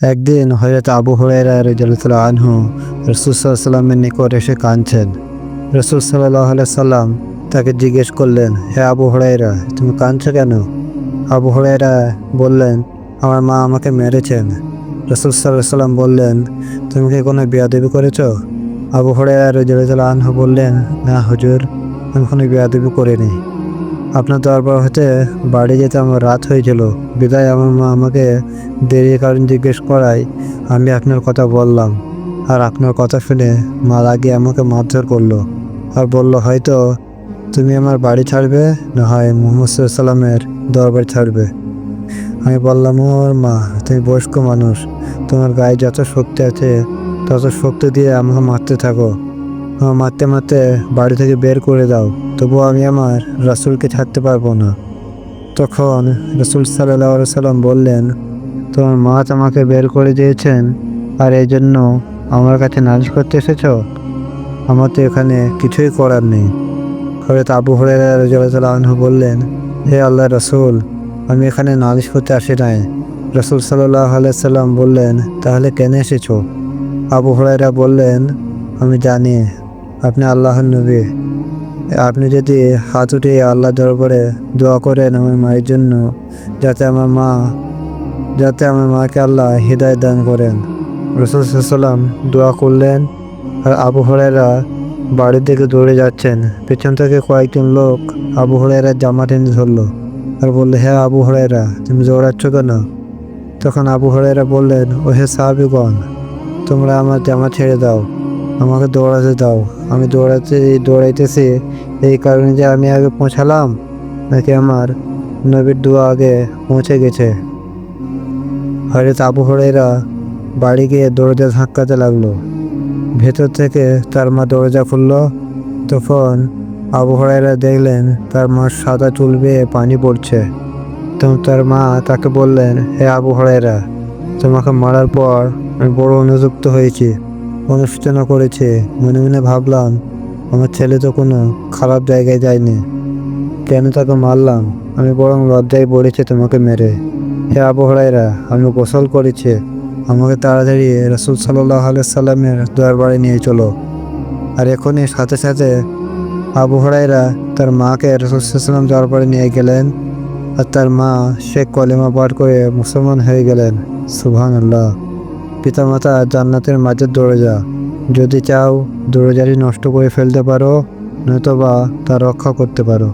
একদিন হজরত আবু হুরাইরা রাদিয়াল্লাহু আনহু রসুল সাল্লামের নিকট এসে কাঁদছেন। রসুল সাল্লাহ সাল্লাম তাকে জিজ্ঞেস করলেন, হে আবু হুরাইরা তুমি কাঁদছো কেন? আবু হুরাইরা বললেন, আমার মা আমাকে মেরেছেন। রসুল সাল্লাহ সাল্লাম বললেন, তুমি কি কোনো বিয়াদবি করেছ? আবু হুরাইরা রাদিয়াল্লাহু আনহু বললেন, না হুজুর, আমি কোনো বিয়াদবি করিনি। আপনার দরবার হতে বাড়ি যেতে আমার রাত হয়েছিল। বিদায় আমার মা আমাকে দেরি কারণ জিজ্ঞেস করায়, আমি আপনার কথা বললাম। আর আপনার কথা শুনে মা আগে আমাকে মারধর করল। আর বলল, হয়তো তুমি আমার বাড়ি ছাড়বে না হয় মোহাম্মদ সাল্লামের দরবার ছাড়বে। আমি বললাম ওর মা, তুমি বয়স্ক মানুষ। তোমার গায়ে যত শক্তি আছে, তত শক্তি দিয়ে আমাকে মারতে থাকো। আমার মারতে মারতে বাড়ি থেকে বের করে দাও, তবুও আমি আমার রাসুলকে ছাড়তে পারব না। তখন রসুল সাল্লাহ সাল্লাম বললেন, তোমার মা আমাকে বের করে দিয়েছেন, আর এই জন্য আমার কাছে নালিশ করতে এসেছ? আমার তো এখানে কিছুই করার নেই। হয়তো আবু হরেরাহ বললেন, হে আল্লাহ রসুল, আমি এখানে নালিশ করতে আসি নাই। রসুল সাল্লাহ সাল্লাম বললেন, তাহলে কেন এসেছ? আবু হরাইরা বললেন, আমি জানি আপনি আল্লাহর নবী। আপনি যদি হাত উঠিয়ে আল্লাহ দরবারে দোয়া করেন আমার মায়ের জন্য, যাতে আমার মা, যাতে আমার মাকে আল্লাহ হৃদয় দান করেন। রসুল সাল্লাম দোয়া করলেন আর আবু হরাইরা বাড়ির দিকে দৌড়ে যাচ্ছেন। পেছন থেকে কয়েকজন লোক আবু হরাইরা জামা টেনে ধরলো আর বলল হ্যাঁ আবু হরাইরা তুমি দৌড়াচ্ছ কেন? তখন আবু হরাইরা বললেন ও হে সাহাবিগণ, তোমরা আমার জামা ছেড়ে দাও। আমাকে দৌড়াতে দাও। আমি দৌড়াতে, দৌড়াইতেছি। এই কারণে যে আমি আগে পৌঁছালাম, নাকি আমার নবীর দোয়া আগে পৌঁছে গেছে। হয়তো আবু হরেরা বাড়ি গিয়ে দরজা ধাক্কাতে লাগল। ভেতর থেকে তার মা দরজা খুললো। তখন আবু হরাইরা দেখলেন তার মার সাদা চুল বেয়ে পানি পড়ছে। তখন তার মা তাকে বললেন, হে আবু হরাইরা তোমাকে মারার পর আমি বড় অনুযুক্ত হয়েছি। অনুশোচনা করেছে। মনে মনে ভাবলাম, আমার ছেলে তো কোনো খারাপ জায়গায় যায়নি। কেন তাকে মারলাম? আমি বরং লজ্জায় পড়েছে তোমাকে মেরে। হে আবহরাইরা আমি গোসল করেছি। আমাকে তাড়াতাড়ি রসুল সাল্লাহ সাল্লামের দরবারে নিয়ে চলো। আর এখনই সাথে সাথে আবু হরাইরা তার মাকে রসুল সাল্লাম দরবারে নিয়ে গেলেন। আর তার মা শেখ কলেমা পাঠ করে মুসলমান হয়ে গেলেন। সুবহান আল্লাহ পিতামাতা জান্নাতের মাঝের দরজা। যদি চাও দরজাটি নষ্ট করে ফেলতে পারো নয়তো বা তা রক্ষা করতে পারো।